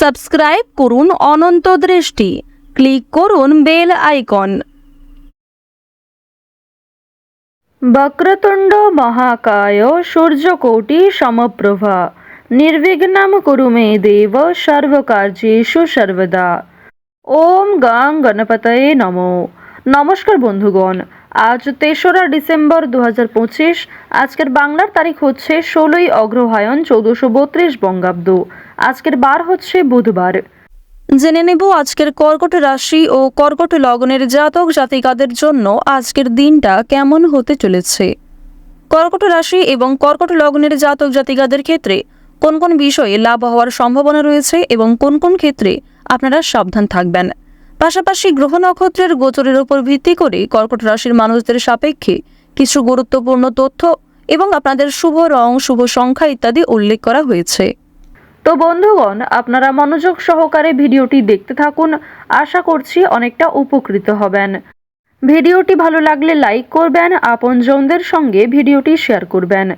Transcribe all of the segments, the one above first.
Subscribe করুন অনন্ত দৃষ্টি। Click করুন বেল আইকন। বক্রতুণ্ড মহাকায় সূর্যকোটি সমপ্রভা। নির্বিঘ্নম কুরু মে দেব সর্বকার্যেষু সর্বদা। ওম গাং গণপতয়ে নমো। নমস্কার বন্ধুগণ আজ তেসরা ডিসেম্বর দু আজকের বাংলার তারিখ হচ্ছে ষোলোই অগ্রহায়ণ চৌদ্দশো বত্রিশ বঙ্গাব্দ। আজকের বার হচ্ছে বুধবার। জেনে নেব আজকের কর্কট রাশি ও কর্কট লগ্নের জাতক জাতিকাদের জন্য আজকের দিনটা কেমন হতে চলেছে। কর্কট রাশি এবং কর্কট লগ্নের জাতক জাতিকাদের ক্ষেত্রে কোন কোন বিষয়ে লাভ হওয়ার সম্ভাবনা রয়েছে এবং কোন কোন ক্ষেত্রে আপনারা সাবধান থাকবেন। পাশাপাশি গ্রহ নক্ষত্রের গোচরের উপর ভিত্তি করে কর্কট রাশির মানুষদের সাপেক্ষে কিছু গুরুত্বপূর্ণ তথ্য এবং আপনাদের শুভ রং, শুভ সংখ্যা ইত্যাদি উল্লেখ করা হয়েছে। তো বন্ধুগণ, আপনারা মনোযোগ সহকারে ভিডিওটি দেখতে থাকুন। আশা করছি অনেকটা উপকৃত হবেন। ভিডিওটি ভালো লাগলে লাইক করবেন, আপনজনদের সঙ্গে ভিডিওটি শেয়ার করবেন।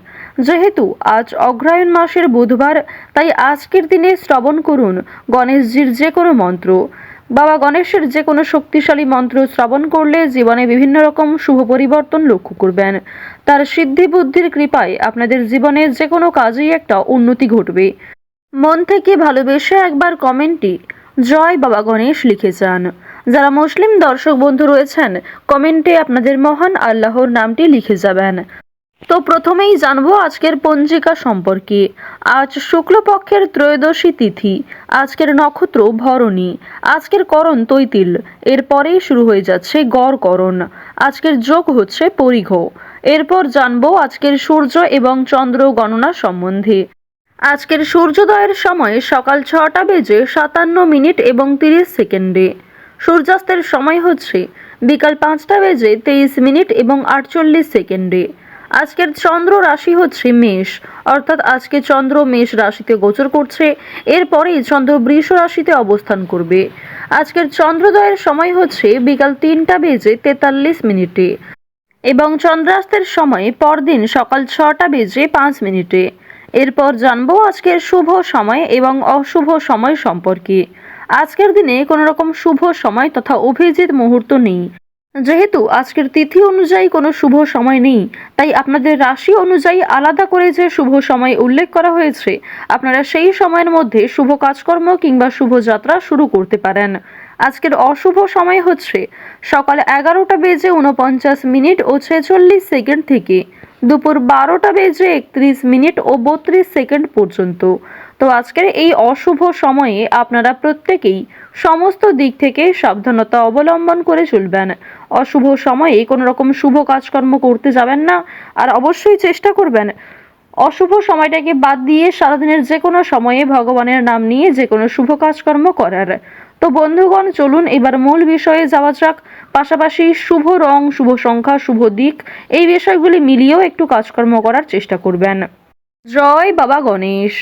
যেহেতু আজ অগ্রহায়ণ মাসের বুধবার, তাই আজকের দিনে শ্রবণ করুন গণেশজির যে কোনো মন্ত্র। বাবা গণেশের যে কোনো শক্তিশালী মন্ত্র শ্রবণ করলে জীবনে বিভিন্ন রকম শুভ পরিবর্তন লক্ষ্য করবেন। তার সিদ্ধি বুদ্ধির কৃপায় আপনাদের জীবনে যে কোনো কাজেই একটা উন্নতি ঘটবে। মন থেকে ভালোবেসে একবার কমেন্টে জয় বাবা গণেশ লিখে যান। যারা মুসলিম দর্শক বন্ধু রয়েছেন, কমেন্টে আপনাদের মহান আল্লাহর নামটি লিখে যাবেন। তো প্রথমেই জানব আজকের পঞ্জিকা সম্পর্কে। আজ শুক্লপক্ষের ত্রয়োদশী তিথি, আজকের নক্ষত্র ভরণী, আজকের করণ তৈতিল, এরপরেই শুরু হয়ে যাচ্ছে গড় করণ। আজকের যোগ হচ্ছে পরিঘ। এরপর জানব আজকের সূর্য এবং চন্দ্র গণনা সম্বন্ধে। আজকের সূর্যোদয়ের সময় সকাল ছটা বেজে সাতান্ন মিনিট এবং তিরিশ সেকেন্ডে। সূর্যাস্তের সময় হচ্ছে বিকাল পাঁচটা বেজে তেইশ মিনিট এবং আটচল্লিশ সেকেন্ডে। আজকের চন্দ্র রাশি হচ্ছে মেষ, অর্থাৎ আজকে চন্দ্র মেষ রাশিতে গোচর করছে, এরপরেই চন্দ্র বৃষ রাশিতে অবস্থান করবে। আজকের চন্দ্রোদয়ের সময় হচ্ছে বিকাল তিনটা বেজে তেতাল্লিশ মিনিটে এবং চন্দ্রাস্তের সময় পরদিন সকাল ছটা বেজে পাঁচ মিনিটে। এরপর জানব আজকের শুভ সময় এবং অশুভ সময় সম্পর্কে। আজকের দিনে কোনো রকম শুভ সময় তথা অভিজিৎ মুহূর্ত নেই। যেহেতু আজকের তিথি অনুযায়ী কোনো শুভ সময় নেই, তাই আপনাদের রাশি অনুযায়ী আলাদা করে যে শুভ সময় উল্লেখ করা হয়েছে, আপনারা সেই সময়ের মধ্যে শুভ কাজকর্ম কিংবা শুভ যাত্রা শুরু করতে পারেন। আজকের অশুভ সময় হচ্ছে সকাল এগারোটা বেজে উনপঞ্চাশ মিনিট ও ছেচল্লিশ সেকেন্ড থেকে, দুপুর বারোটা বেজে একত্রিশ মিনিট ও বত্রিশ সেকেন্ড পর্যন্ত। তো আজকের এই অশুভ সময়ে আপনারা প্রত্যেকেই সমস্ত দিক থেকে সাবধানতা অবলম্বন করে চলবেন। অশুভ সময়ে কোনো রকম শুভ কাজকর্ম করতে যাবেন না, আর অবশ্যই চেষ্টা করবেন। অশুভ সময়টাকে বাদ দিয়ে সারাদিনের যে কোনো সময়ে ভগবানের নাম নিয়ে যে কোনো শুভ কাজকর্ম করার। তো বন্ধুগণ, চলুন এবার মূল বিষয়ে যাওয়া যাক। পাশাপাশি শুভ রং, শুভ সংখ্যা, শুভ দিক, এই বিষয়গুলি মিলিয়েও একটু কাজকর্ম করার চেষ্টা করবেন। জয় বাবা গণেশ।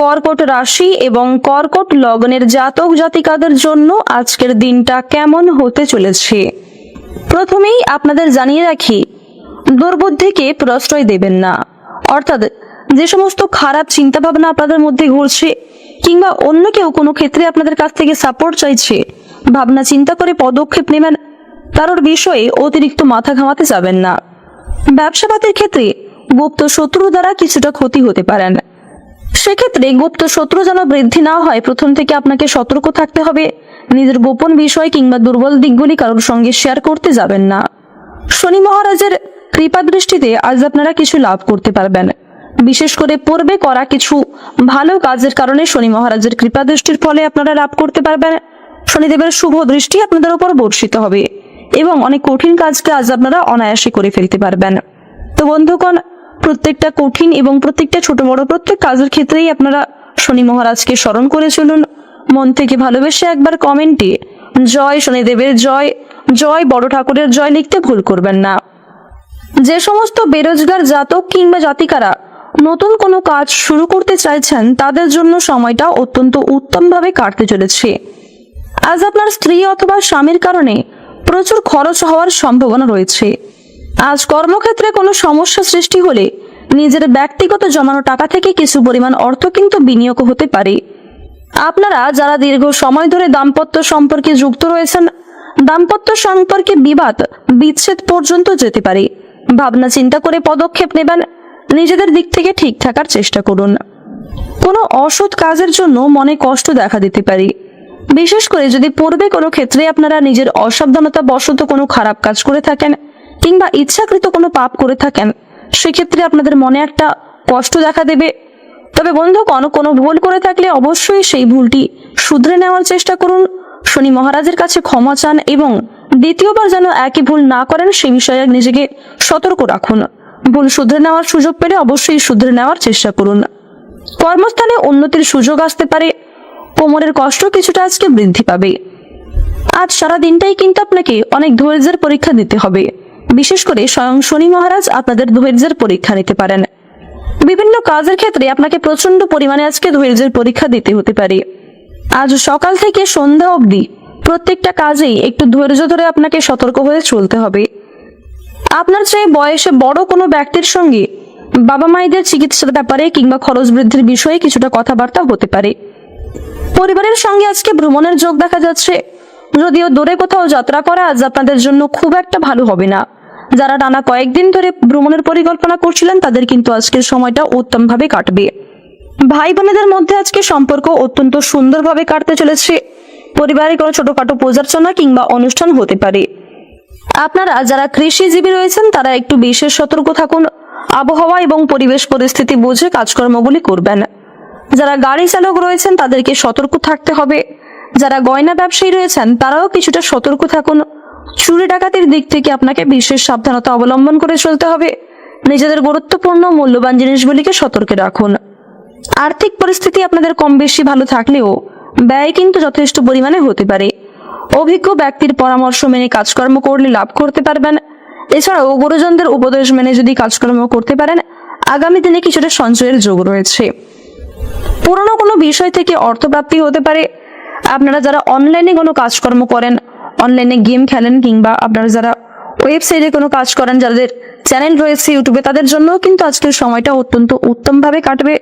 কর্কট রাশি এবং কর্কট লগ্নের জাতক জাতিকাদের জন্য আজকের দিনটা কেমন হতে চলেছে? প্রথমেই আপনাদের জানিয়ে রাখি, দুর্বুদ্ধিকে প্রশ্রয় দেবেন না। অর্থাৎ যে সমস্ত খারাপ চিন্তাভাবনা আপনাদের মধ্যে ঘুরছে, কিংবা অন্য কেউ কোনো ক্ষেত্রে আপনাদের কাছ থেকে সাপোর্ট চাইছে, ভাবনা চিন্তা করে পদক্ষেপ নেবেন, কারোর বিষয়ে অতিরিক্ত মাথা ঘামাতে যাবেন না। ব্যবসাপাতির ক্ষেত্রে গুপ্ত শত্রু দ্বারা কিছুটা ক্ষতি হতে পারেন। সেক্ষেত্রে গুপ্ত শত্রু যেন বৃদ্ধি না হয়, প্রথম থেকে আপনাকে সতর্ক থাকতে হবে। নিজের গোপন বিষয় কিংবা দুর্বল দিকগুলি কারোর সঙ্গে শেয়ার করতে যাবেন না। শনি মহারাজের কৃপা দৃষ্টিতে আজ আপনারা কিছু লাভ করতে পারবেন। বিশেষ করে পূর্বে করা কিছু ভালো কাজের কারণে শনি মহারাজের কৃপা দৃষ্টির ফলে আপনারা লাভ করতে পারবেন। শনিদেবের শুভ দৃষ্টি আপনাদের উপর বর্ষিত হবে এবং অনেক কঠিন কাজকে আজ আপনারা অনায়াসে করে ফেলতে পারবেন। তো বন্ধুগণ প্রত্যেকটা কঠিন এবং প্রত্যেকটা ছোট বড় প্রত্যেক কাজের ক্ষেত্রেই আপনারা শনি মহারাজকে স্মরণ করে চলুন। মন থেকে ভালোবেসে একবার কমেন্টে জয় শনিদেবের জয় জয় বড় ঠাকুরের জয় লিখতে ভুল করবেন না। যে সমস্ত বেরোজগার জাতক কিংবা জাতিকারা নতুন কোনো কাজ শুরু করতে চাইছেন, তাদের জন্য সময়টা অত্যন্ত উত্তমভাবে কাটতে চলেছে। আজ আপনার স্ত্রী অথবা স্বামীর কারণে প্রচুর খরচ হওয়ার সম্ভাবনা রয়েছে। আজ কর্মক্ষেত্রে কোনো সমস্যা সৃষ্টি হলে নিজের ব্যক্তিগত জমানো টাকা থেকে কিছু পরিমাণ অর্থ কিন্তু বিনিয়োগ হতে পারে। আপনারা যারা দীর্ঘ সময় ধরে দাম্পত্য সম্পর্কে যুক্ত রয়েছেন, দাম্পত্য সম্পর্কে বিবাদ, বিচ্ছেদ পর্যন্ত যেতে পারে। ভাবনা চিন্তা করে পদক্ষেপ নেবেন, নিজেদের দিক থেকে ঠিক থাকার চেষ্টা করুন। কোনো অসৎ কাজের জন্য মনে কষ্ট দেখা দিতে পারে। বিশেষ করে যদি পূর্বে কোনো ক্ষেত্রে আপনারা নিজের অসাবধানতা বশত কোনো খারাপ কাজ করে থাকেন কিংবা ইচ্ছাকৃত কোনো পাপ করে থাকেন, সেক্ষেত্রে আপনাদের মনে একটা কষ্ট দেখা দেবে। তবে বন্ধুগণ কোনো ভুল করে থাকলে অবশ্যই সেই ভুলটি শুধরে নেওয়ার চেষ্টা করুন। শনি মহারাজের কাছে ক্ষমা চান এবং দ্বিতীয়বার যেন একই ভুল না করেন সেই বিষয়ে নিজেকে সতর্ক রাখুন। ভুল শুধরে নেওয়ার সুযোগ পেলে অবশ্যই শুধরে নেওয়ার চেষ্টা করুন। কর্মস্থানে উন্নতির সুযোগ আসতে পারে। কোমরের কষ্ট কিছুটা আজকে বৃদ্ধি পাবে। আজ সারা দিনটাই কিন্তু আপনাকে অনেক ধৈর্যের পরীক্ষা দিতে হবে। বিশেষ করে স্বয়ং শনি মহারাজ আপনাদের ধৈর্যের পরীক্ষা নিতে পারেন। বিভিন্ন কাজের ক্ষেত্রে আপনাকে প্রচণ্ড পরিমাণে আজকে ধৈর্যের পরীক্ষা দিতে হতে পারে। আজ সকাল থেকে সন্ধ্যা অবধি প্রত্যেকটা কাজেই একটু ধৈর্য ধরে আপনাকে সতর্ক হয়ে চলতে হবে। আপনার চেয়ে বয়সে বড় কোনো ব্যক্তির সঙ্গে বাবা মায়েদের চিকিৎসার ব্যাপারে কিংবা খরচ বৃদ্ধির বিষয়ে কিছুটা কথাবার্তা হতে পারে। পরিবারের সঙ্গে আজকে ভ্রমণের যোগ দেখা যাচ্ছে। যদিও দূরে কোথাও যাত্রা করা আজ আপনাদের জন্য খুব একটা ভালো হবে না। যারা টানা কয়েকদিন ধরে ভ্রমণের পরিকল্পনা করছিলেন, তাদের কিন্তু আজকের সময়টা উত্তমভাবে কাটবে। ভাই বোনেদের মধ্যে আজকে সম্পর্ক অত্যন্ত সুন্দরভাবে কাটতে চলেছে। পরিবারে কোনো ছোটখাটো পূজার্চনা কিংবা অনুষ্ঠান হতে পারে। আপনারা যারা কৃষিজীবী রয়েছেন, তারা একটু বিশেষ সতর্ক থাকুন। আবহাওয়া এবং পরিবেশ পরিস্থিতি বুঝে কাজকর্মগুলি করবেন। যারা গাড়ি চালক রয়েছেন, তাদেরকে সতর্ক থাকতে হবে। যারা গয়না ব্যবসায়ী রয়েছেন, তারাও কিছুটা সতর্ক থাকুন। চুরি ডাকাতির দিক থেকে আপনাকে বিশেষ সাবধানতা অবলম্বন করে চলতে হবে। নিজেদের গুরুত্বপূর্ণ মূল্যবান জিনিসগুলিকে সতর্কে রাখুন। আর্থিক পরিস্থিতি আপনাদের কম বেশি ভালো থাকলেও ব্যয় কিন্তু যথেষ্ট পরিমাণে হতে পারে। অভিজ্ঞ ব্যক্তির পরামর্শ মেনে কাজকর্ম করলে লাভ করতে পারবেন। এছাড়াও গুরুজনদের উপদেশ মেনে যদি কাজকর্ম করতে পারেন, আগামী দিনে কিছুটা সঞ্চয়ের যোগ রয়েছে। পুরনো কোনো বিষয় থেকে অর্থপ্রাপ্তি হতে পারে। আপনারা যারা অনলাইনে কোনো কাজকর্ম করেন অনলাইনে গেম খেলেন কিংবা আপনারা যারা ওয়েবসাইটে কোনো কাজ করেন, যাদের চ্যানেল রয়েছে ইউটিউবে তাদের জন্য কিন্তু আজকের সময়টা অত্যন্ত উত্তমভাবে কাটবে।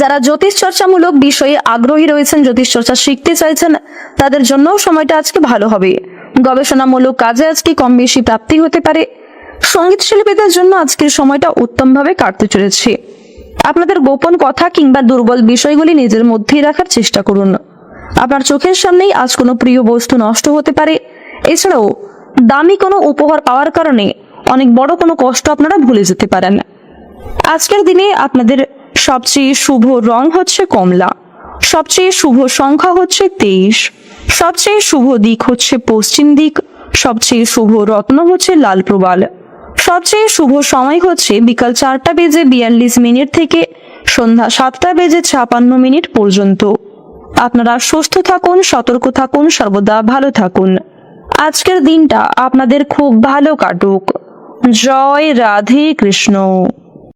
যারা জ্যোতিষ চর্চামূলক বিষয়ে আগ্রহী রয়েছেন জ্যোতিষ চর্চা শিখতে চাইছেন, তাদের জন্যও সময়টা আজকে ভালো হবে। গবেষণামূলক কাজে আজকে কম বেশি প্রাপ্তি হতে পারে। সংগীত শিল্পীদের জন্য আজকের সময়টা উত্তমভাবে কাটতে চলেছে। আপনাদের গোপন কথা কিংবা দুর্বল বিষয়গুলি নিজের মধ্যেই রাখার চেষ্টা করুন। আপনার চোখের সামনেই আজ কোনো প্রিয় বস্তু নষ্ট হতে পারে। এছাড়াও, দামি কোনো উপহার পাওয়ার কারণে অনেক বড় কোনো কষ্ট আপনারা ভুলে যেতে পারেন। আজকের দিনে আপনাদের সবচেয়ে শুভ রং হচ্ছে কমলা, সবচেয়ে শুভ সংখ্যা হচ্ছে তেইশ, সবচেয়ে শুভ দিক হচ্ছে পশ্চিম দিক, সবচেয়ে শুভ রত্ন হচ্ছে লাল প্রবাল, সবচেয়ে শুভ সময় হচ্ছে বিকাল চারটা বেজে বিয়াল্লিশ মিনিট থেকে সন্ধ্যা সাতটা বেজে ছাপান্ন মিনিট পর্যন্ত। আপনারা সুস্থ থাকুন, সতর্ক থাকুন, সর্বদা ভালো থাকুন। আজকের দিনটা আপনাদের খুব ভালো কাটুক। জয় রাধে কৃষ্ণ।